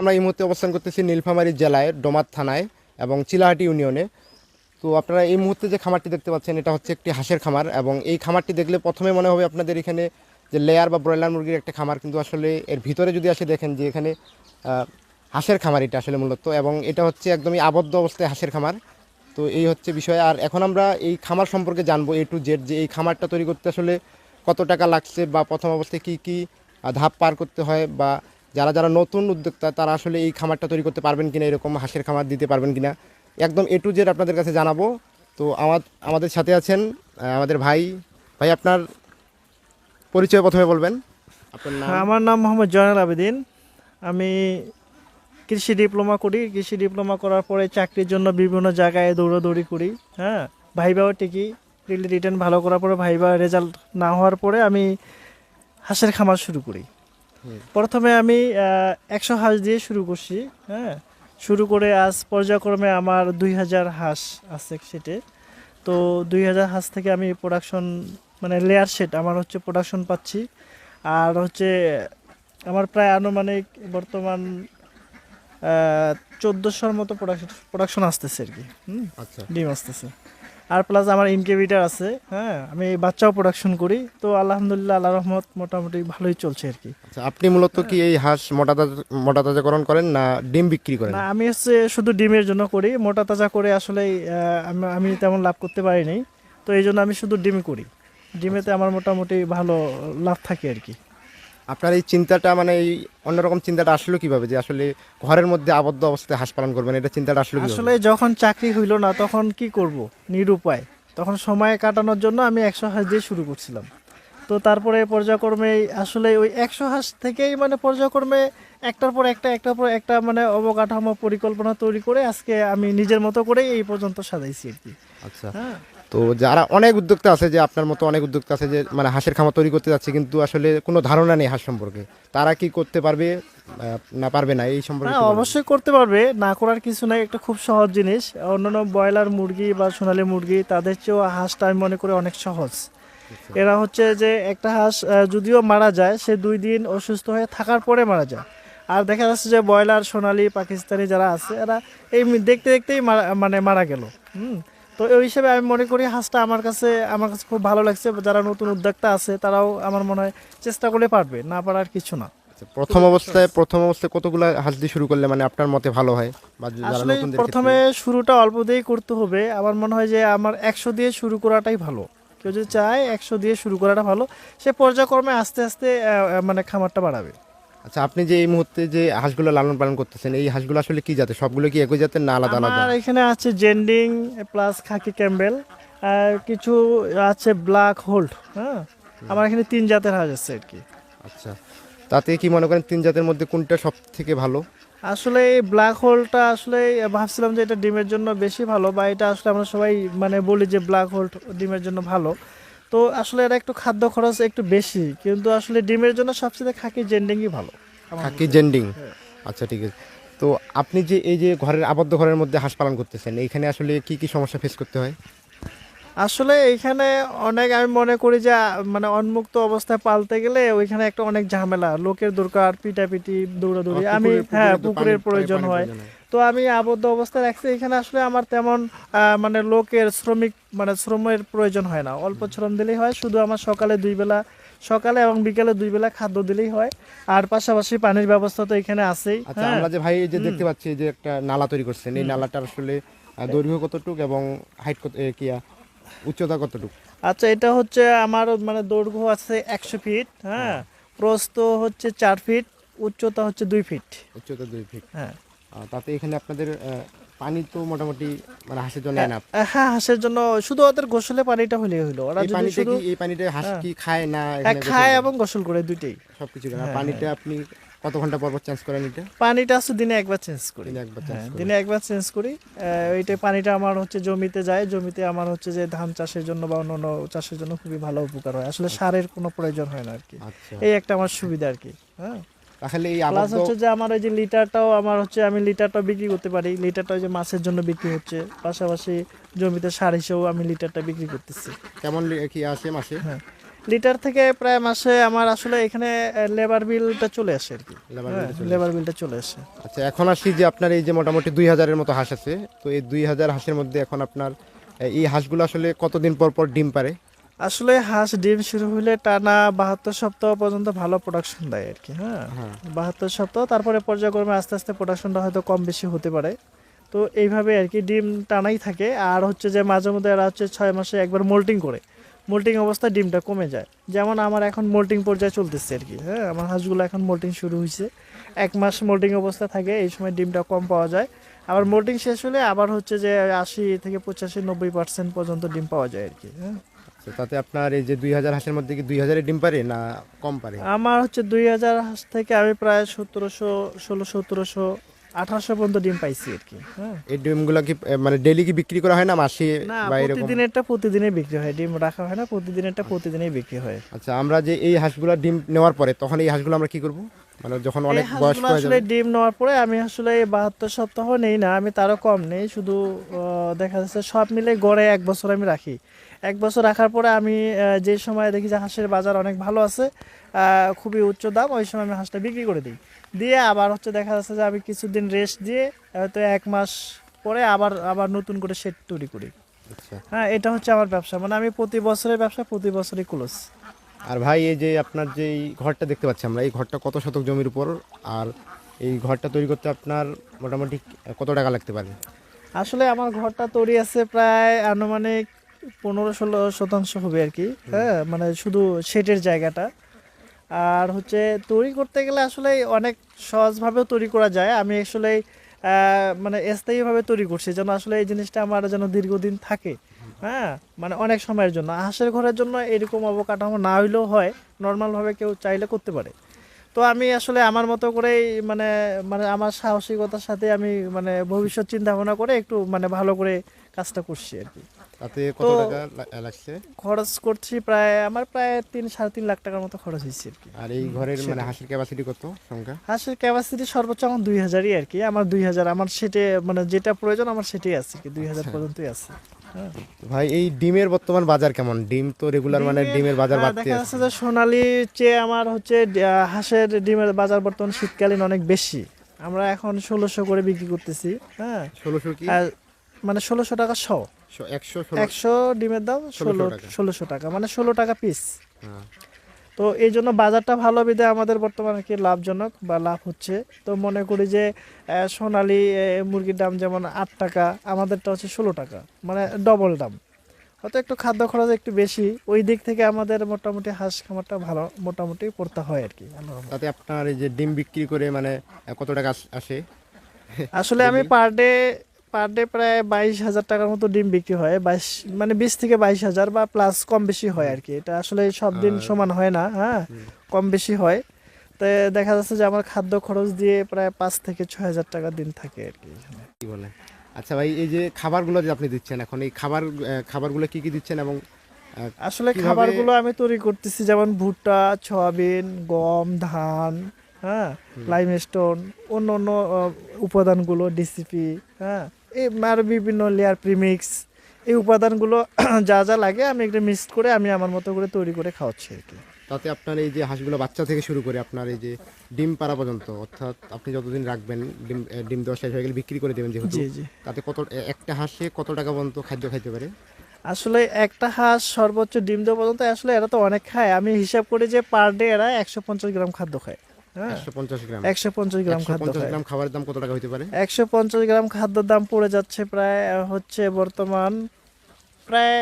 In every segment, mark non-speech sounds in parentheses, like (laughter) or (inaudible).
আমরা এই মুহূর্তে অবস্থান করতেছি নীলফামারী জেলায়, ডোমার থানায় এবং চিলাহাটি ইউনিয়নে। তো আপনারা এই মুহূর্তে যে খামারটি দেখতে পাচ্ছেন, এটা হচ্ছে একটি হাঁসের খামার এবং এই খামারটি দেখলে প্রথমে মনে হবে আপনাদের এখানে যে লেয়ার বা ব্রয়লার মুরগির একটা খামার, কিন্তু আসলে এর ভিতরে যদি আসে দেখেন যে এখানে হাঁসের খামার এটা আসলে মূলত এবং এটা হচ্ছে একদমই আবদ্ধ অবস্থায় হাঁসের খামার। তো এই হচ্ছে বিষয়। আর এখন আমরা এই খামার সম্পর্কে জানব এ টু জেড যে এই খামারটা তৈরি করতে আসলে কত টাকা লাগছে বা প্রথম অবস্থায় কী কী ধাপ পার করতে হয় বা যারা যারা নতুন উদ্যোক্তা, তারা আসলে এই খামারটা তৈরি করতে পারবেন কিনা, এরকম হাঁসের খামার দিতে পারবেন কিনা, একদম এ টু জেড আপনাদের কাছে জানাব। তো আমার, আমাদের সাথে আছেন আমাদের ভাই। ভাই, আপনার পরিচয় প্রথমে বলবেন। নাম? আমার নাম মোহাম্মদ জয়নাল আবেদিন। আমি কৃষি ডিপ্লোমা করি। কৃষি ডিপ্লোমা করার পরে চাকরির জন্য বিভিন্ন জায়গায় দৌড়াদৌড়ি করি। হ্যাঁ ভাইবাও টিকি রিটার্ন ভালো করার পরে ভাইবা রেজাল্ট না হওয়ার পরে আমি হাঁসের খামার শুরু করি। প্রথমে আমি একশো হাঁস দিয়ে শুরু করছি হ্যাঁ? শুরু করে আজ পর্যায়ক্রমে আমার দুই হাজার হাঁস আছে সেটে। তো দুই হাজার হাঁস থেকে আমি প্রোডাকশন মানে লেয়ার সেট আমার হচ্ছে প্রোডাকশন পাচ্ছি। আর হচ্ছে আমার প্রায় আনুমানিক বর্তমান চোদ্দোশোর মতো প্রোডাকশন প্রোডাকশন আসতেছে আর কি হুম? আচ্ছা। ডিম আসতেছে। আর প্লাস আমার ইনকিউবেটার আছে হ্যাঁ আমি বাচ্চাও প্রোডাকশন করি তো আলহামদুলিল্লাহ আল্লাহ রহমত মোটামুটি ভালোই চলছে আর কি। আচ্ছা আপনি মূলত কি এই হাঁস মোটা তাজা মোটা তাজাকরণ করেন না ডিম বিক্রি করেন? না আমি হচ্ছে শুধু ডিমের জন্য করি মোটা তাজা করে আসলে আমি তেমন লাভ করতে পারিনি তো এই জন্য আমি শুধু ডিমই করি। ডিমেতে আমার মোটামুটি ভালো লাভ থাকে আর কি। আপনার এই চিন্তাটা মানে এই অন্যরকম চিন্তাটা আসলো কীভাবে? যে আসলে ঘরের মধ্যে আবদ্ধ অবস্থায় হাঁস পালন করবেন এটা চিন্তাটা আসলো আসলে যখন চাকরি হইল না তখন কি করব? নিরুপায়। তখন সময় কাটানোর জন্য আমি একশো হাঁস দিয়ে শুরু করছিলাম। তো তারপরে পর্যায়ক্রমে আসলে ওই একশো হাঁস থেকেই মানে পর্যায়ক্রমে একটার পর একটা একটার পর একটা মানে অবকাঠামো পরিকল্পনা তৈরি করে আজকে আমি নিজের মতো করে এই পর্যন্ত সাজাইছি আর কি। আচ্ছা। হ্যাঁ। তো যারা অনেক উদ্যোক্তা আছে যে আপনার মতো অনেক উদ্যোক্তা আছে যে মানে হাঁসের খামার তৈরি করতে যাচ্ছে কিন্তু আসলে কোনো ধারণা নেই হাঁস সম্পর্কে। তারা কি করতে পারবে না পারবে না এই সম্পর্কে? অবশ্যই করতে পারবে না করার কিছু নাই একটা খুব সহজ জিনিস। অন্যান্য ব্রয়লার মুরগি বা সোনালী মুরগি তাদের চেয়েও হাঁসটা আমি মনে করি অনেক সহজ। এরা হচ্ছে যে একটা হাঁস যদিও মারা যায় সে দুই দিন অসুস্থ হয়ে থাকার পরে মারা যায়। আর দেখা যাচ্ছে যে ব্রয়লার সোনালি পাকিস্তানি যারা আছে এরা এই দেখতে দেখতেই মানে মারা গেল। হুম? তো ওই হিসেবে আমি মনে করি হাঁসটা আমার কাছে আমার কাছে খুব ভালো লাগছে। যারা নতুন উদ্যোক্তা আছে তারাও আমার মনে হয় চেষ্টা করলে পারবে না পারার কিছু না। আচ্ছা, প্রথম অবস্থায় প্রথম অবস্থায় কতগুলো হাঁস দিয়ে শুরু করলে মানে আপনার মতে ভালো হয়? আসলে প্রথমে শুরুটা অল্প দিয়েই করতে হবে। আমার মনে হয় যে আমার একশো দিয়ে শুরু করাটাই ভালো। কেউ যদি চায় একশো দিয়ে শুরু করাটা ভালো সে পর্যায়ক্রমে আস্তে আস্তে মানে খামারটা বাড়াবে। আচ্ছা আপনি যে এই মুহূর্তে যে হাঁসগুলো লালন পালন করতেছেন এই হাঁসগুলো আসলে কি জাতের? সবগুলো কি একই জাতের না আলাদা আলাদা? আমার এখানে আছে জেন্ডিং প্লাস খাকি ক্যাম্বেল আর কিছু আছে ব্ল্যাক হোল্ড হ্যাঁ? আমার এখানে তিন জাতের হাঁস আছে আর কি। আচ্ছা তাতে কি মনে করেন তিন জাতের মধ্যে কোনটা সব থেকে ভালো? আসলে এই ব্ল্যাক হোলটা আসলে ভাবছিলাম যে এটা ডিমের জন্য বেশি ভালো বা এটা আসলে আমরা সবাই মানে বলি যে ব্ল্যাক হোল ডিমের জন্য ভালো। তো আসলে এটা একটু খাদ্য খরচ একটু বেশি, কিন্তু আসলে ডিমের জন্য সবচেয়ে খাকি জেন্ডিংই ভালো। খাকি জেন্ডিং? আচ্ছা ঠিক আছে। তো আপনি যে এই যে ঘরের, আবদ্ধ ঘরের মধ্যে হাঁস পালন করতেছেন, এইখানে আসলে কি কি সমস্যা ফেস করতে হয়? আসলে এখানে অনেক আমি মনে করি যে মানে উন্মুক্ত অবস্থায় পালতে গেলে ওইখানে একটা অনেক ঝামেলা। লোকের দরকার পিটাপিটি দৌড়াদৌড়ি। আমি হ্যাঁ পুকুরের প্রয়োজন হয়। তো আমি আবদ্ধ অবস্থায় রাখছি। এখানে আসলে আমার তেমন মানে লোকের শ্রমিক মানে শ্রমের প্রয়োজন হয় না। অল্প শ্রম দিলেই হয়। শুধু আমার সকালে দুই বেলা সকালে এবং বিকালে দুই বেলা খাদ্য দিলেই হয়। আর পাশাপাশি পানির ব্যবস্থা তো এখানে আছেই। আচ্ছা হ্যাঁ। আমরা যে ভাই যে দেখতে পাচ্ছি যে একটা নালা তৈরি করছেন এই নালাটার আসলে দৈর্ঘ্য কতটুক এবং হাইট কত কি উচ্চতা কতটুক? আচ্ছা এটা হচ্ছে আমার মানে দৈর্ঘ্য আছে একশো ফিট হ্যাঁ? প্রস্থ হচ্ছে চার ফিট উচ্চতা হচ্ছে দুই ফিট। উচ্চতা দুই ফিট। হ্যাঁ। তাতে এখানে আপনাদের পানি তো মোটামুটি মানে হাঁসের জন্য এনাফ হ্যাঁ হাঁসের জন্য শুধু ওদের গোসলে পানিটা হলেই হলো। ওরা যদি শুধু এই পানিটা হাঁস হ্যাঁ। কি খায় না হ্যাঁ, খায় এবং গোসল করে দুইটাই। সবকিছু। হ্যাঁ, পানিটা আপনি কত ঘণ্টা পর পর চেঞ্জ করেন এটা? পানিটা হচ্ছে দিনে একবার চেঞ্জ করি। দিনে একবার হ্যাঁ চেঞ্জ করেন দিনে একবার চেঞ্জ করি। ওইটা পানিটা আমার হচ্ছে জমিতে যায়। জমিতে আমার হচ্ছে যে ধান চাষের জন্য বা অন্যান্য চাষের জন্য খুবই ভালো উপকার হয়। আসলে সারের কোনো প্রয়োজন হয় না আর কি। আচ্ছা। এই একটা আমার সুবিধা আর কি হ্যাঁ। তাহলে এই প্লাস হচ্ছে যে আমার ওই যে লিটারটাও আমার হচ্ছে আমি লিটারটা বিক্রি করতে পারি। লিটারটা ওই যে মাছের জন্য বিক্রি হচ্ছে। পাশাপাশি জমিতে সার হিসেবেও আমি লিটারটা বিক্রি করতেছি। কেমন কি আসে মাসে? হ্যাঁ। লিটার থেকে প্রায় মাসে আমার আসলে এখানে লেবার বিলটা চলে আসে আর কি। লেবার বিলটা চলে আসে। আচ্ছা এখন আসি যে আপনার এই যে মোটামুটি দুই হাজারের মতো হাঁস আছে। তো এই দুই হাজার হাঁসের মধ্যে এখন আপনার এই হাঁসগুলো আসলে কতদিন পর পর ডিম পারে? আসলে হাঁস ডিম শুরু হলে টানা বাহাত্তর সপ্তাহ পর্যন্ত ভালো প্রোডাকশন দেয় আর কি হ্যাঁ। হ্যাঁ। বাহাত্তর সপ্তাহ তারপরে পর্যায়ক্রমে আস্তে আস্তে প্রোডাকশনটা হয়তো কম বেশি হতে পারে। তো এইভাবে আর কি ডিম টানাই থাকে। আর হচ্ছে যে মাঝে মধ্যে এরা হচ্ছে ছয় মাসে একবার মোল্টিং করে। মোল্টিং অবস্থায় ডিমটা কমে যায়। যেমন আমার এখন মোল্টিং পর্যায়ে চলতেছে আর কি। হ্যাঁ আমার হাঁসগুলো এখন মোল্টিং শুরু হয়েছে। এক মাস মোল্টিং অবস্থা থাকে এই সময় ডিমটা কম পাওয়া যায়। আবার মোল্টিং শেষ হলে আবার হচ্ছে যে আশি থেকে পঁচাশি নব্বই পার্সেন্ট পর্যন্ত ডিম পাওয়া যায় আর কি হ্যাঁ। আচ্ছা, তাতে আপনার এই যে দুই হাজার হাঁসের মধ্যে কি দুই হাজারের ডিম পারে না কম পারে? আমার হচ্ছে দুই হাজার হাঁস থেকে আমি প্রায় সতেরোশো ষোলো সতেরোশো আঠারোশো পর্যন্ত ডিম পাইছি আর কি হ্যাঁ। এই ডিমগুলো কি মানে ডেলি কি বিক্রি করা হয় না মাসে বাইরে বা এরকম? প্রতিদিনেরটা প্রতিদিনই বিক্রি হয় ডিম রাখা হয় না প্রতিদিনেরটা প্রতিদিনই বিক্রি হয়। আচ্ছা আমরা যে এই হাঁসগুলো ডিম নেওয়ার পরে তখন এই হাঁসগুলো আমরা কি করব? মানে যখন অনেক হাঁসগুলো হয়ে আসলে ডিম নেওয়ার পরে আমি আসলে এই বাহাত্তর সপ্তাহ নেই না আমি তারও কম নেই। শুধু দেখা যাচ্ছে সব মিলে গড়ে এক বছর আমি রাখি। এক বছর রাখার পরে আমি যে সময় দেখি যে হাঁসের বাজার অনেক ভালো আছে খুবই উচ্চ দাম ওই সময় আমি হাঁসটা বিক্রি করে দিই। দিয়ে আবার হচ্ছে দেখা যাচ্ছে যে আমি কিছুদিন রেস্ট দিয়ে হয়তো এক মাস পরে আবার আবার নতুন করে সেট তৈরি করি। আচ্ছা। হ্যাঁ এটা হচ্ছে আমার ব্যবসা। মানে আমি প্রতি বছরের ব্যবসা প্রতি বছরই ক্লোজ আর ভাই এই যে আপনার যে এই ঘরটা দেখতে পাচ্ছি আমরা এই ঘরটা কত শতক জমির উপর? আর এই ঘরটা তৈরি করতে আপনার মোটামুটি কত টাকা লাগতে পারে? আসলে আমার ঘরটা তৈরি আছে প্রায় আনুমানিক পনেরো ষোলো শতাংশ হবে আর কি। হ্যাঁ মানে শুধু শেডের জায়গাটা। আর হচ্ছে তৈরি করতে গেলে আসলে অনেক সহজভাবেও তৈরি করা যায়। আমি আসলে মানে স্থায়ীভাবে তৈরি করছি যেন আসলে এই জিনিসটা আমার যেন দীর্ঘদিন থাকে। হ্যাঁ? মানে অনেক সময়ের জন্য। হাঁসের ঘরের জন্য এরকম অবকাঠামো না হইলেও হয় নর্মালভাবে কেউ চাইলে করতে পারে। তো আমি আসলে আমার মতো করেই মানে মানে আমার সাহসিকতার সাথে আমি মানে ভবিষ্যৎ চিন্তা ভাবনা করে একটু মানে ভালো করে কাজটা করছি আর কি। তাতে কত টাকা লাগছে? খরচ করছি প্রায় আমার প্রায় তিন সাড়ে তিন লাখ টাকার মতো খরচ হয়েছে আর কি। আর এই ঘরের মানে। হাঁসের ক্যাপাসিটি কত সংখ্যা? হাঁসের ক্যাপাসিটি সর্বোচ্চ আমার দুই হাজারই আর কি। আমার দুই হাজার আমার সেটে মানে যেটা প্রয়োজন আমার সেটাই আছে কি। দুই হাজার আচ্ছা। পর্যন্তই আছে। ভাই এই ডিমের বর্তমান বাজার কেমন? ডিম তো রেগুলার মানে ডিমের- বাজার হ্যাঁ, বাড়তে আছে যে সোনালি চেয়ে আমার হচ্ছে হাঁসের ডিমের বাজার বর্তমান শীতকালীন অনেক বেশি। আমরা এখন ষোলোশো করে বিক্রি করতেছি হ্যাঁ। ষোলোশো কি? আর মানে ষোলোশো টাকা শ। একশো ডিমের দাম 16 ষোলো টাকা। ষোলোশো টাকা মানে ষোলো টাকা পিস হ্যাঁ। তো এই জন্য বাজারটা ভালো বিধে আমাদের বর্তমানে কি লাভজনক বা লাভ হচ্ছে? তো মনে করি যে সোনালী মুরগির দাম যেমন আট টাকা আমাদেরটা হচ্ছে ষোলো টাকা মানে ডবল দাম। হয়তো একটু খাদ্য খরচ একটু বেশি ওই দিক থেকে আমাদের মোটামুটি হাঁস খামারটা ভালো মোটামুটি পড়তে হয় আর কি তাতে আপনার এই যে ডিম বিক্রি করে মানে কত টাকা আসে আসলে আমি (laughs) পার ডে পার ডে প্রায় বাইশ হাজার টাকার মতো ডিম বিক্রি হয়। বাইশ মানে বিশ থেকে বাইশ হাজার বা প্লাস কম বেশি হয় আর কি। এটা আসলে সব দিন সমান হয় না হ্যাঁ? কম বেশি হয়। তো দেখা যাচ্ছে যে আমার খাদ্য খরচ দিয়ে প্রায় পাঁচ থেকে ছয় হাজার টাকা দিন থাকে আর কি কি বলে? আচ্ছা ভাই এই যে খাবারগুলো যে আপনি দিচ্ছেন এখন এই খাবার খাবারগুলো কি কি দিচ্ছেন এবং আসলে খাবারগুলো আমি তৈরি করতেছি যেমন ভুট্টা সয়াবিন গম ধান হ্যাঁ? লাইমস্টোন অন্য অন্য উপাদানগুলো ডিসিপি হ্যাঁ? আর বিভিন্ন লেয়ার প্রিমিক্স এই উপাদানগুলো (clears throat) যা যা লাগে আমি একটা মিক্স করে আমি আমার মতো করে তৈরি করে খাওয়াচ্ছি আর কি। তাতে আপনার এই যে হাঁসগুলো বাচ্চা থেকে শুরু করে আপনার এই যে ডিম পাড়া পর্যন্ত অর্থাৎ আপনি যতদিন রাখবেন ডিম ডিম দেওয়া শেষ হয়ে গেলে বিক্রি করে দেবেন যেহেতু তাতে কত একটা হাঁসে কত টাকা পর্যন্ত খাদ্য খাইতে পারে? আসলে একটা হাঁস সর্বোচ্চ ডিম দেওয়া পর্যন্ত আসলে এরা তো অনেক খায়। আমি হিসাব করি যে পার ডে এরা একশো পঞ্চাশ গ্রাম খাদ্য খায়। একশো পঞ্চাশ গ্রাম। একশো পঞ্চাশ গ্রাম খাবারের দাম কত টাকা হতে পারে? একশো পঞ্চাশ গ্রাম খাদ্যের দাম পড়ে যাচ্ছে প্রায় হচ্ছে বর্তমান প্রায়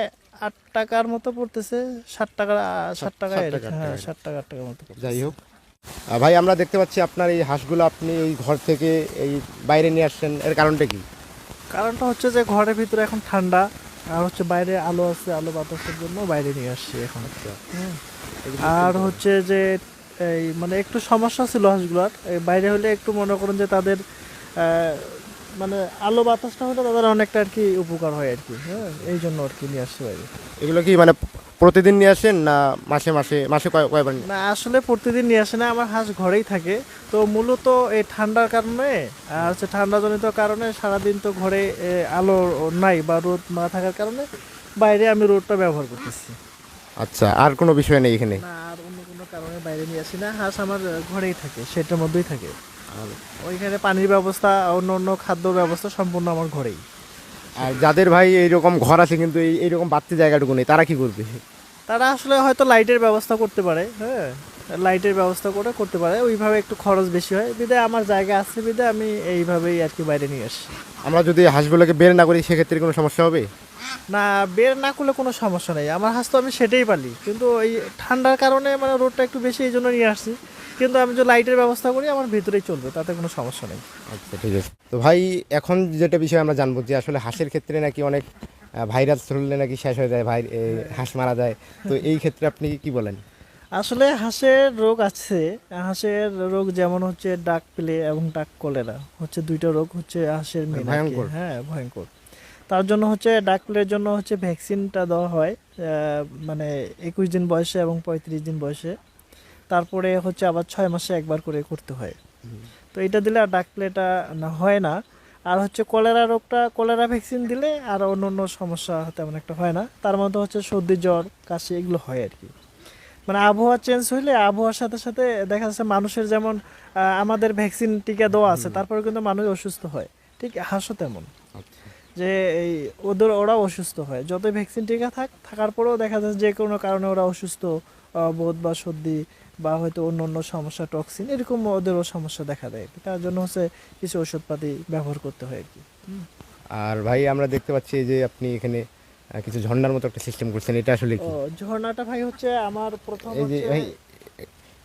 আট টাকার মতো পড়তেছে ষাট টাকা ষাট টাকা হ্যাঁ ষাট টাকা আট টাকার মতো যাই হোক। ভাই আমরা দেখতে পাচ্ছি আপনার এই হাঁসগুলো আপনি এই ঘর থেকে এই বাইরে নিয়ে আসছেন। এর কারণটা কি? কারণটা হচ্ছে যে ঘরের ভিতরে এখন ঠান্ডা আর হচ্ছে বাইরে আলো আছে আলো বাতাসের জন্য বাইরে নিয়ে আসছি এখন। হুম। আর হচ্ছে যে এই মানে একটু সমস্যা ছিল হাঁসগুলোর। এই বাইরে হলে একটু মনে করুন যে তাদের মানে আলো বাতাসটা হলে তাদের অনেকটা আর কি উপকার হয় আর কি হ্যাঁ এই জন্য আর কি নিয়ে আসছি বাইরে। এগুলো কি মানে প্রতিদিন নিয়ে আসেন না মাসে মাসে মাসে কয় কয়বার না আসলে প্রতিদিন নিয়ে আসে না আমার হাঁস ঘরেই থাকে। তো মূলত এই ঠান্ডার কারণে আর হচ্ছে ঠান্ডাজনিত কারণে সারাদিন তো ঘরে আলো নাই বা রোদ না থাকার কারণে বাইরে আমি রোদটা ব্যবহার করতেছি। আচ্ছা আর কোনো বিষয় নেই এখানে? না আর কারণে বাইরে নিয়ে আসি না। হাঁস আমার ঘরেই থাকে, সেটার মধ্যেই থাকে। আর ওইখানে পানির ব্যবস্থা, অন্য অন্য খাদ্য ব্যবস্থা সম্পূর্ণ আমার ঘরেই। আর যাদের ভাই এইরকম ঘর আছে কিন্তু এই এইরকম বাড়তি জায়গাটুকু নেই, তারা কি করবে? তারা আসলে হয়তো লাইটের ব্যবস্থা করতে পারে হ্যাঁ? লাইটের ব্যবস্থা করে করতে পারে ওইভাবে একটু খরচ বেশি হয়। বিদায় আমার জায়গা আছে বিদায় আমি এইভাবেই আর কি বাইরে নিয়ে আসি। আমরা যদি হাঁসগুলোকে বের না করি সেক্ষেত্রে কোনো সমস্যা হবে? না বের না করলে কোনো সমস্যা নেই। আমার হাঁস তো আমি সেটাই পালি। কিন্তু ওই ঠান্ডার কারণে মানে রোডটা একটু বেশি এই জন্য নিয়ে আসছি। কিন্তু আমি যে লাইটের ব্যবস্থা করি আমার ভিতরেই চলবে তাতে কোনো সমস্যা নেই। আচ্ছা ঠিক আছে। তো ভাই এখন যেটা বিষয়ে আমরা জানব যে আসলে হাঁসের ক্ষেত্রে নাকি অনেক ভাইরাস ধরলে নাকি শেষ হয়ে যায় ভাই হাঁস মারা যায়। তো এই ক্ষেত্রে আপনি কি বলেন? আসলে হাঁসের রোগ আছে। হাঁসের রোগ যেমন হচ্ছে ডাক প্লে এবং ডাক কলেরা হচ্ছে দুইটা রোগ হচ্ছে হাঁসের ভয়ঙ্কর। হ্যাঁ ভয়ঙ্কর। তার জন্য হচ্ছে ডাক প্লের জন্য হচ্ছে ভ্যাকসিনটা দেওয়া হয় মানে একুশ দিন বয়সে এবং পঁয়ত্রিশ দিন বয়সে। তারপরে হচ্ছে আবার ছয় মাসে একবার করে করতে হয়। তো এটা দিলে আর ডাক প্লেটা না হয় না। আর হচ্ছে কলেরা রোগটা কলেরা ভ্যাকসিন দিলে আর অন্য অন্য সমস্যা তেমন একটা হয় না। তার মধ্যে হচ্ছে সর্দি জ্বর কাশি এগুলো হয় আর কি। মানে আবহাওয়া চেঞ্জ হইলে আবহাওয়ার সাথে সাথে দেখা যাচ্ছে মানুষের যেমন আমাদের ভ্যাকসিন টিকা দেওয়া আছে তারপরে কিন্তু মানুষ অসুস্থ হয়। ঠিক হাসো তেমন। যে এই ওদের ওরাও অসুস্থ হয়। যত ভ্যাকসিন টিকা থাক থাকার পরেও দেখা যাচ্ছে যে কোনো কারণে ওরা অসুস্থ বোধ বা সর্দি বা হয়তো অন্য অন্য সমস্যা টক্সিন এরকম ওদেরও সমস্যা দেখা দেয়। তার জন্য হচ্ছে কিছু ওষুধপাতি ব্যবহার করতে হয় আর কি আর ভাই আমরা দেখতে পাচ্ছি যে আপনি এখানে কিছু ঝর্ণার মতো একটা সিস্টেম করছেন। এটা আসলে কি? ঝর্ণাটা ভাই হচ্ছে আমার প্রথম এই যে ভাই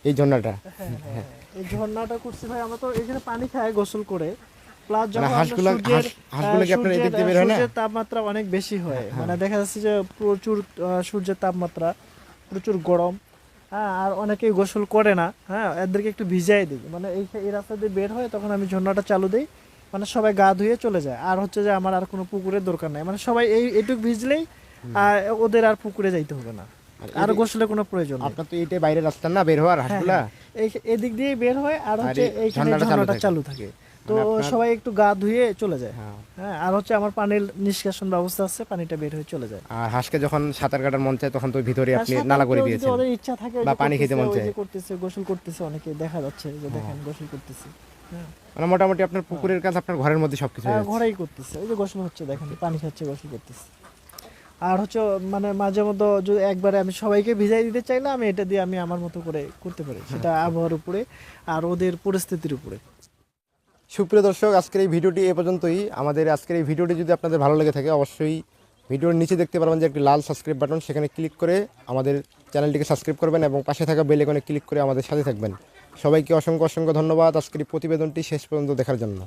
এই ঝর্ণাটা। হ্যাঁ, হ্যাঁ, এই ঝর্ণাটা করছি ভাই আমরা তো এখানে পানি খায় গোসল করে। প্লাস যখন মানে আমরা হাঁসগুলা- সূর্যের, হাঁস- হাঁসগুলো কি আপনার এদিক দিয়ে বের হয় না? তাপমাত্রা অনেক বেশি হয়। মানে দেখা যাচ্ছে যে প্রচুর সূর্যের তাপমাত্রা প্রচুর গরম হ্যাঁ আর অনেকেই গোসল করে না হ্যাঁ এদেরকে একটু ভিজাই দিই। মানে এই এই রাস্তা দিয়ে বের হয় তখন আমি ঝর্ণাটা চালু দিই মানে সবাই গা ধুয়ে চলে যায়। আর হচ্ছে যে আমার আর কোনো পুকুরের দরকার নাই। মানে সবাই এই এটুক ভিজলেই আর ওদের আর পুকুরে যাইতে হবে না। আর গোসলের কোনো প্রয়োজন আপনার তো এইটাই বাইরের রাস্তা না বের হওয়ার হাঁসগুলা? এই এদিক দিয়ে বের হয় আর হচ্ছে এই এইখানে ঝর্ণাটা চালু থাকে। তো মানে সবাই একটু গা ধুয়ে চলে যায়। হ্যাঁ। হ্যাঁ আর হচ্ছে আমার পানির নিষ্কাশন ব্যবস্থা আছে পানিটা বের হয়ে চলে যায়। আর হাঁসকে যখন সাঁতার কাটার মন চায় তখন তো ভিতরে আপনি নালা করে দিয়েছেন। ওদের ইচ্ছা থাকে বা পানি খেতে মন চায়। করতেছে গোসল করতেছে অনেকে দেখা যাচ্ছে যে দেখেন গোসল করতেছে। হ্যাঁ। মানে মোটামুটি আপনার পুকুরের কাজ আপনার ঘরের মধ্যে সবকিছু হয়ে। ঘরেই করতেছে ওই যে গোসল হচ্ছে দেখেন পানি খাচ্ছে গোসল করতেছে। আর হচ্ছে মানে মাঝে মধ্যে যদি একবারে আমি সবাইকে ভিজাই দিতে চাইলে আমি এটা দিয়ে আমি আমার মতো করে করতে পারি সেটা আবহাওয়ার উপরে আর ওদের পরিস্থিতির উপরে। সুপ্রিয় দর্শক, আজকের এই ভিডিওটি এ পর্যন্তই। আমাদের আজকের এই ভিডিওটি যদি আপনাদের ভালো লেগে থাকে, অবশ্যই ভিডিওর নিচে দেখতে পারবেন যে একটি লাল সাবস্ক্রাইব বাটন সেখানে ক্লিক করে আমাদের চ্যানেলটিকে সাবস্ক্রাইব করবেন এবং পাশে থাকা বেল আইকনে ক্লিক করে আমাদের সাথে থাকবেন। সবাইকে অসংখ্য অসংখ্য ধন্যবাদ আজকের এই প্রতিবেদনটি শেষ পর্যন্ত দেখার জন্য।